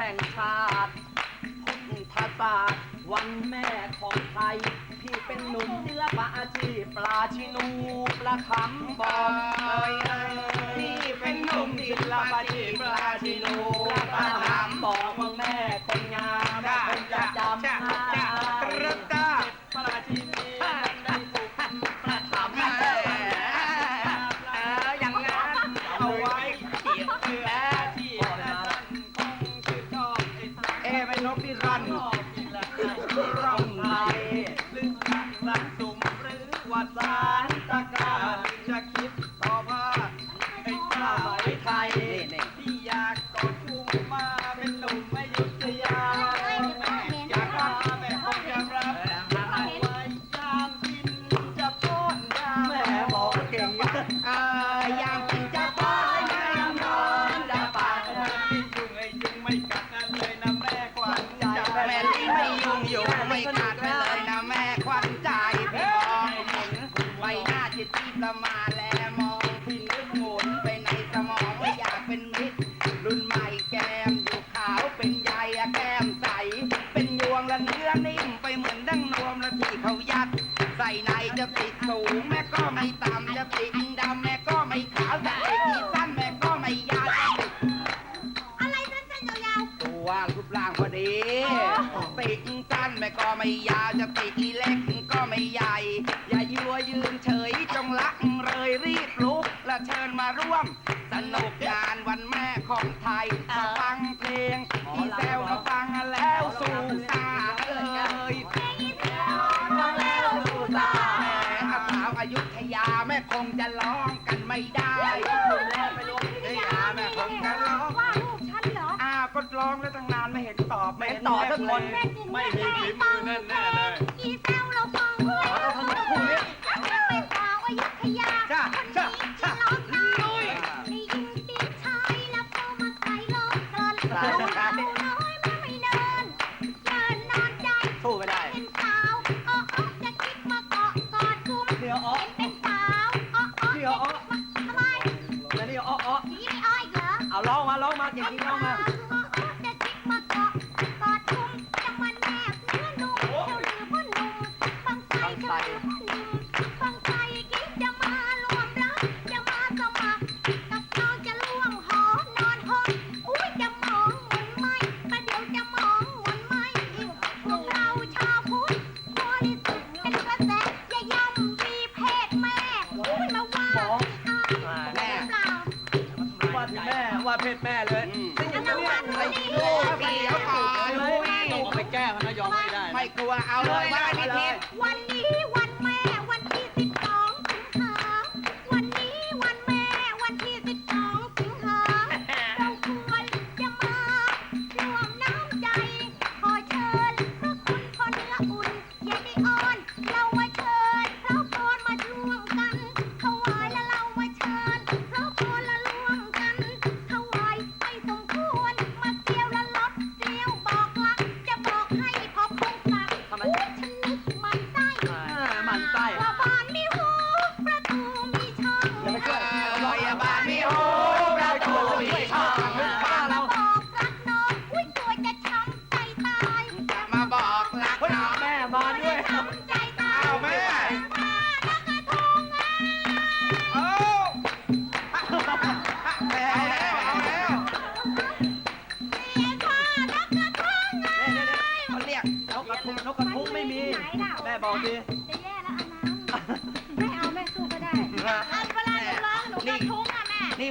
แห่งชาติพุทธศาสตร์วันแม่ของไทย พี่เป็นหนุ่มศิลปะอาชีพปลาชินูปลาคำบอมพี่เป็นหนุ่มศิลปลาชีพปลาชินูปลาคำบอม ไม่ยาวจะติดอีเล็กก็ไม่ใหญ่ อย่ายัวยืนเฉยจงรักเลยรีบลุกและเชิญมาร่วม สนุกงานวันแม่ของไทยมาฟังเพลงพี่แซวมาฟังแล้วสู่ตาเลยฟังแล้วสู่ตาแม่สาวอายุทยาแม่คงจะร้องกันไม่ได้ ร้องแล้วตั้งนานไม่เห็นตอบไม่เห็นตอบสักคนไม่มีฝีมือแน่ๆเลยอีเต้เราฟองด้วยเราทำคู่นี้เป็นสาวอายุทยาคนนี้าจ้าลุยได้ยินเสียชายแล้วพอมาไกลลงกรอนเราน้อยมาไม่นานเดินนอนใจถูกไม่ได้เป็นสาวอ้ออจะคิดมาเกาะกอดกุมเดี๋ยวอ้อเป็นสาวอ้อเดี๋ยวอ้อทำไมแล้วนี่อ้ออ้อนี่อ้ออีเหรอเอาร้องมาร้องมาอย่างนี้ร้องมา เอาเลยมา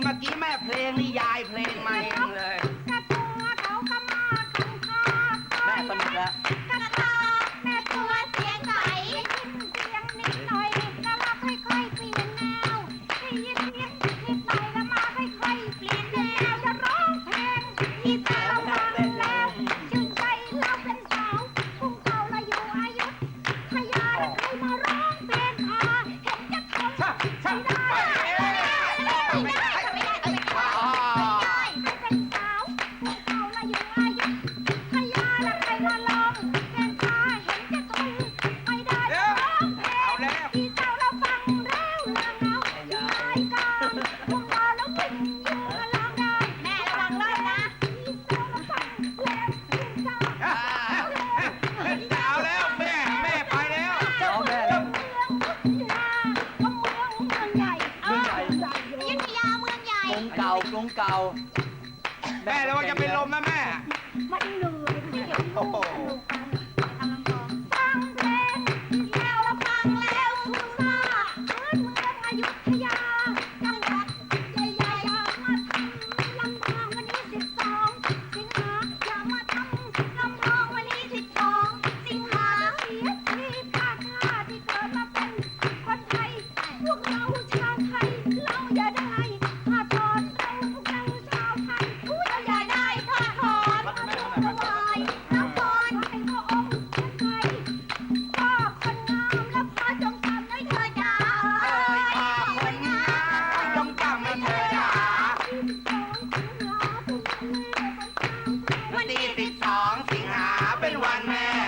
เมื่อกี้แม่เพลงนี่ยายเพลงมาเองเลย กระตัวเขาก็มาถึงทาแม่สนุกแล้วะ แม่ระวังจะเป็นลมนะแม่มันเหนื่อยไม่เกี่ยวโอ้โหท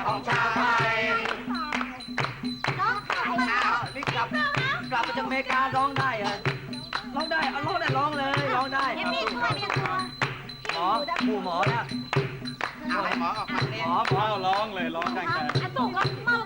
ของชาวไทยน้องไข่อ้าวนี่กลับกลับมาจากอเมริการ้องได้เหรอร้องได้เอาร้องได้ร้องเลยร้องได้เดี๋ยวพี่ช่วยเมียตัวหมอหมู่หมอเนี่ยเอาให้หมอออกมาหเล่มนอหมอเอาร้องเลยร้องแข่งกันอะส่งรับมา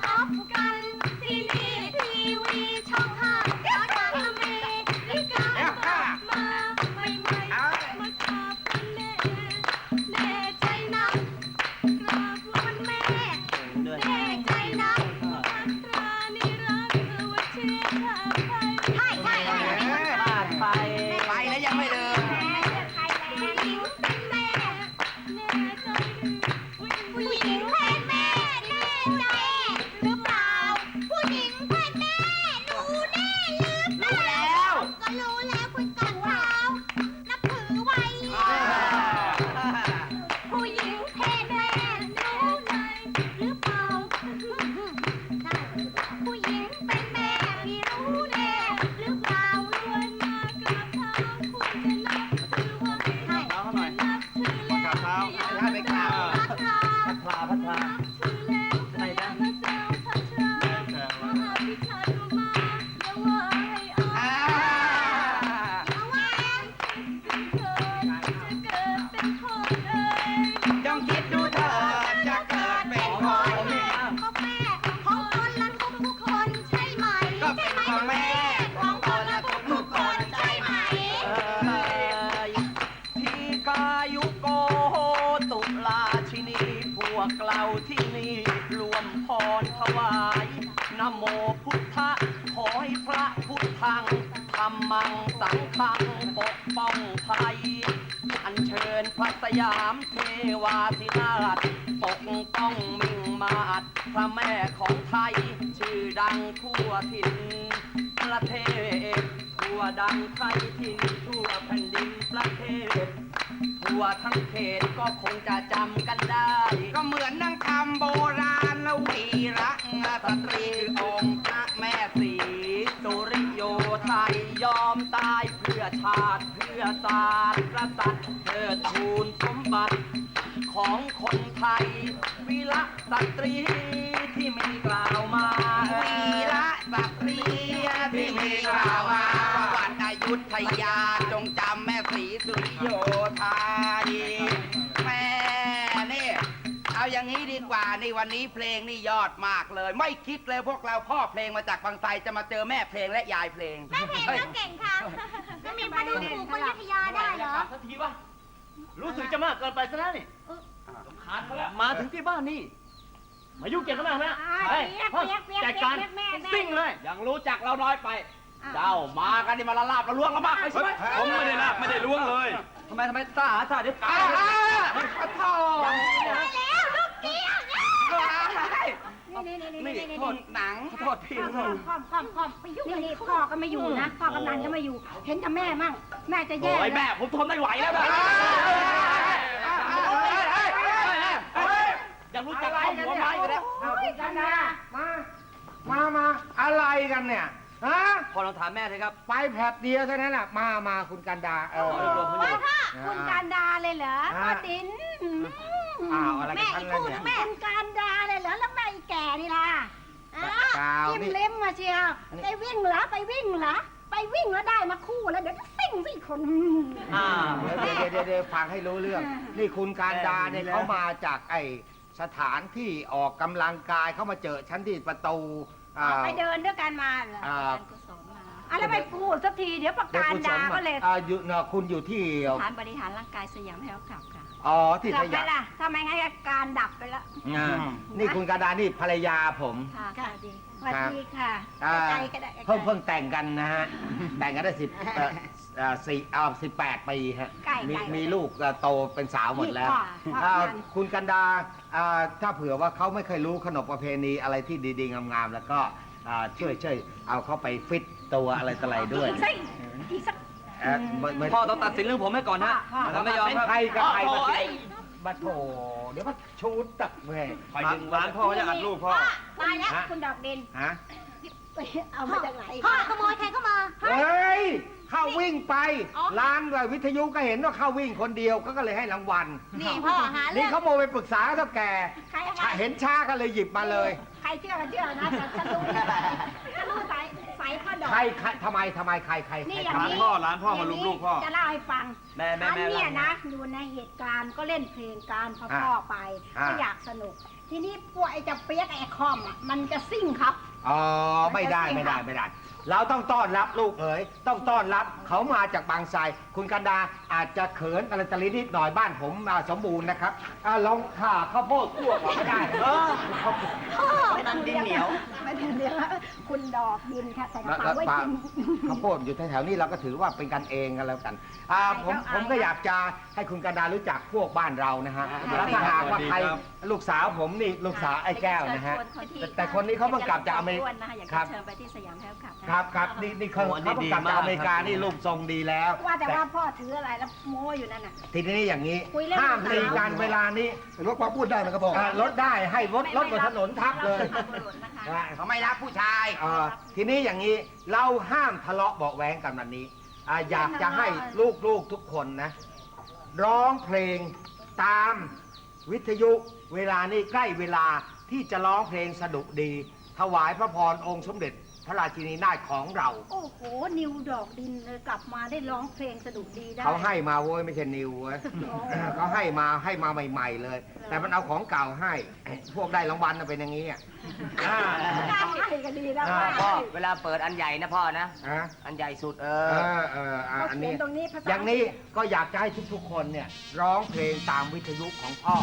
มังสังฆังปกป้องภัย อัญเชิญพระสยามเทวาธิราชปกป้องมิ่งมาศพระแม่ของไทย ชื่อดังทั่วถิ่นประเทศ ทั่วดังไทยถิ่นทั่วแผ่นดินประเทศ ทั่วทั้งเขตก็คงจะจำกันได้ ก็เหมือนนังคำโบราณ ชาติเพื่อศาสตร์กษัตริย์เทิดทูนสมบัติ ของคนไทยวีระสตรีที่มีกล่าวมาวีระสตรีที่มีกล่าวมาประวัติอยุธยาจงจำแม่สีสุริโยไทยแม่นี่เอาอย่างนี้ดีกว่านี่วันนี้เพลงนี่ยอดมากเลย ไม่คิดเลยพวกเราพ่อเพลงมาจากบางไทรจะมาเจอแม่เพลงและยายเพลง แม่เพลงก็เก่งค่ะ จะมีมาดูถูกคนยุธยาได้เหรอ สักทีวะรู้สึกจะมากเกินไปซะแล้วนี่ขาดแล้วมาถึงที่บ้านนี่ มายุ่งเกี่ยวกันมากไหมเปียกเฮ้ยเปียกเปียกจัดการเปียกแม่แม่ซิ่งเลยยังรู้จักเราน้อยไป เจ้ามากันนี่มาละลาบละล่วงละมากไปใช่ไหมผมไม่ได้ลากไม่ได้ล้วงเลย ทำไมทำไมซ่าหาซ่าเดี๋ยวอ้าวอ้าวขอโทษแล้วลูกเกียร์ นี่นี่นี่นี่นี่นี่โทษหนังขอโทษพี่ขอโทษพ่อพ่อพ่อไปยุ่งนี่นี่พ่อก็ไม่อยู่นะพ่อกำนันก็ไม่อยู่ เห็นแต่แม่มั่งแม่จะแย่โอ้ยแม่ผมทนไม่ไหวแล้วนะยังรู้จักเอาหัวไม้กันแล้วกันนะมา มา มา อะไรกันเนี่ย ฮะ พอลองถามแม่เลยครับ ไปแผบเดียวเท่านั้นแหละมา มาคุณกันดา เออโอ้ยรวมทั้งหมดคุณการดาเลยเหรออ่าพ่อติ๋นอ้าวอะไรกัแม่นอีท่านกล่ะคู่เนี่ยนึงแม่คุณการดาเลยเหรอ แล้วแม่อีแก่นี่ล่ะ อ้าวกาวจิ้มนี่ เล็มมาเชียวไปวิ่งเหรอไปวิ่งเหรอไปวิ่งแล้วได้มาคู่แล้วเดี๋ยวจะซิ่งสิคนอ่าเดี๋ยวเดี๋ยวเดี๋ยวฟังให้รู้เรื่องนี่คุณการดาเนี่ยเขามาจากไอสถานที่ออกกำลังกายเขามาเจอฉันที่ประตูอ่า ไปเดินด้วยกันมาเหรออ่าการกุศลมา อะไรไปพูดสักทีเดี๋ยวประเดี๋ยวการคุณสดามก็เลยอ่าอยู่เนอะคุณอยู่ที่สถานบริหารร่างกายสยามเฮลท์คลับค่ะ อ๋อที่เกือสบไปยามละถ้าไม่งั้นก็การดับไปแล้วอ่านี่คุณกาดานี่ภรรยาผมค่ะค่ะสวัสดีสวัสดีค่ะอ่าใกล้ๆก็ได้ใกล้ๆเพิ่งเพิ่งแต่งกันนะฮะ แต่งกันได้สิบเอ่อเอ่อสี่อ่าสิบแปดปีฮะใกล้ๆมีใกล้ๆมีลูกเอ่อโตเป็นสาวหมดแล้วนี่พ่อพ่ออ่ามันคุณกันดาอ่าถ้าเผื่อว่าเขาไม่เคยรู้ขนบประเพณีอะไรที่ดีๆงามๆแล้วก็อ่าช่วยช่วยเอาเขาไปฟิต ตัวอะไรต่ออะไรด้วย อีกสักอีกสักเอ่อไม่ไม่พ่อต้องตัดสินเรื่องผมให้ก่อนนะพ่อพ่อถ้าไม่ยอมเป็นครับใครกับใครโอ้มาโหสิบัดโถเดี๋ยวมาชูตักแม่ไปดึงร้านพ่อจะอัดลูกพ่อตายแล้วฮะคุณดอกดินฮะเอามาจากไหนพ่อขโมยใครเข้ามาเฮ้ยเข้าวิ่งไปอ๋อร้านวิทยุก็เห็นว่าเข้าวิ่งคนเดียวก็ก็เลยให้รางวัลนี่พ่อหานี่เรื่องเขาโมไปปรึกษาเท่าแก่ใครอะไรเห็นช้าก็เลยหยิบมาเลย ใครเชื่อก็เชื่อนะแต่ฉันรู้ฉันรู้สาย สายพ่อดอก ใครใครทำไมทำไมใครใครนี่ใครอย่าง ร้านนี้พ่อร้านพ่อมาลุมลูกพ่อ จะเล่าให้ฟังแม่แม่ฉันแม่เนี่ยนะอยู่ในเหตุการณ์ก็เล่นเพลงการพอพ่อไปก็อยากสนุก ทีนี้พวกไอ้เจะเปียกไอ้คอมอะมันจะซิ่งครับ อ๋อไม่ได้ไม่ได้ไม่ได้ เราต้องต้อนรับลูกเอ๋ยต้องต้อนรับเขามาจากบางไทรคุณกันดาอาจจะเขินอะไรตะลินิดหน่อยบ้านผมมาสมบูรณ์นะครับอ่าลองข่าข้าวโพดคั่วก่อนก็ได้เออไม่นั่นดินเหนียว ไม่ได้เรียกว่าคุณดอกดินค่ะใส่กระแล้วเป๋าไว้ปลากิน ข้าวโพดอยู่แถวๆนี้เราก็ถือว่าเป็นกันเองกันแล้วกันอ่าผมใช่ผมก็อยากจะให้คุณกันดารู้จักพวกบ้านเรานะฮะค่ะแล้วถ้าหากว่าใครสวัสดีครับลูกสาวผมนี่ลูกสาวไอ้แก้วนะฮะ เชิญที่แต่แต่คนนี้เขาเพิ่งกลับจากอเมริอ้กาวนนะคะอยากครัจะบ เชิญไปที่สยามเฮลท์คลับนะ ครับครับนี่นี่เขาโอ้อันนี้เขาเพิ่งกลับดีจากมากอเมริกาครับนี่รูปทรงดีแล้วว่าแต่ว่าพ่อถืออะไรแล้วโม้อยู่นั่นน่ะ ทีนี้อย่างนี้คุยเรื่องห้ามลูกสาวตีกันเวลานี้รถความพูดได้ไหมครับพ่ออ่ารถได้ให้รถรถบนถนนทับเลยราสุภาพบุรุษนะคะอ่าเขาไม่รักผู้ชายอ่าทีนี้อย่างนี้เราห้ามทะเลาะเบาะแว้งกันวันนี้อ่าอยากจะให้ลูกๆทุกคนนะ ร้องเพลงตาม วิทยุเวลานี้ใกล้เวลาที่จะร้องเพลงสดุดี ถวายพระพรองค์สมเด็จ ระราชินีนาถของเรา โอ้โห นิวดอกดินเลยกลับมาได้ร้องเพลงสนุกดีได้ เขาให้มาเว้ยไม่ใช่นิวเว้ยเขาให้มาให้มาใหม่ ๆ เลย แต่มันเอาของเก่าให้ พวกได้รางวัลน่ะเป็นอย่างนี้อะอ่าได้ให้ก็ดีแล้วอ่าพ่อเวลาเปิดอันใหญ่นะพ่อนะ อะอันใหญ่สุดเอเออ อเอออะเขาอันเขียนี้ นตรงนี้ภาษาอย่างนี้ก็อยากจะให้ทุกๆคนเนี่ยร้องเพลงตามวิทยุของพ่อ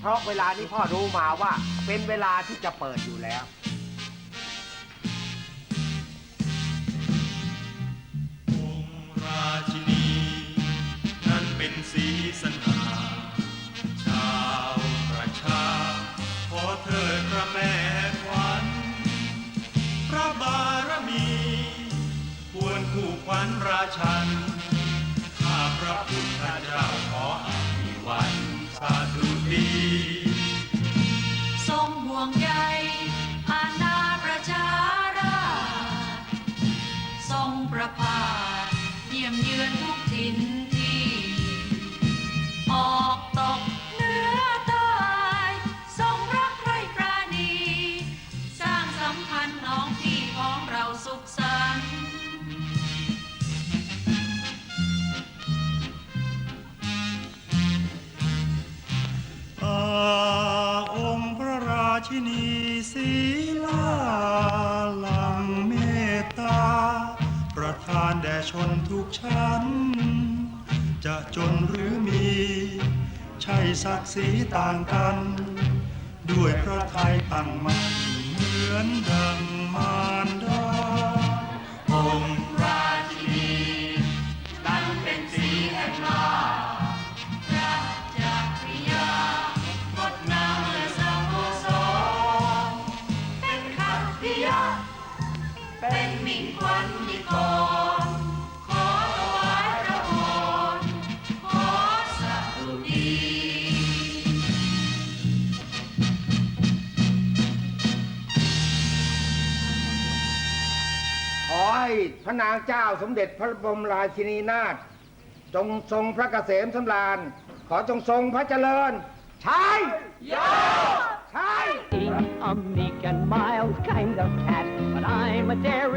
เพราะเวลานี้พ่อรู้มาว่าเป็นเวลาที่จะเปิดอยู่แล้ว ชินี นั้นเป็นสีสนาชาวประชา ขอเถิดพระแม่ขวัญพระบารมี ควรคู่ขวัญราชันข้าพระพุทธเจ้าขออภิวันสาธุดีทรงห่วงใยอาณาประชาราษฎร์ทรงประพา คินีศีลาลังเมตตา ประทานแด่ชนทุกชั้น จะจนหรือมี ใช่ศักดิ์ศรีต่างกัน ด้วยพระทัยตั้งมั่นเหมือนดังมารดา ระนางเจ้าสมเด็จพระบรมราชินีนาถจงทรงพระเกษมสำราญ ขอจงทรงพระเจริญใช่ยใช่ a meek and mild kind of cat, but I'm a daring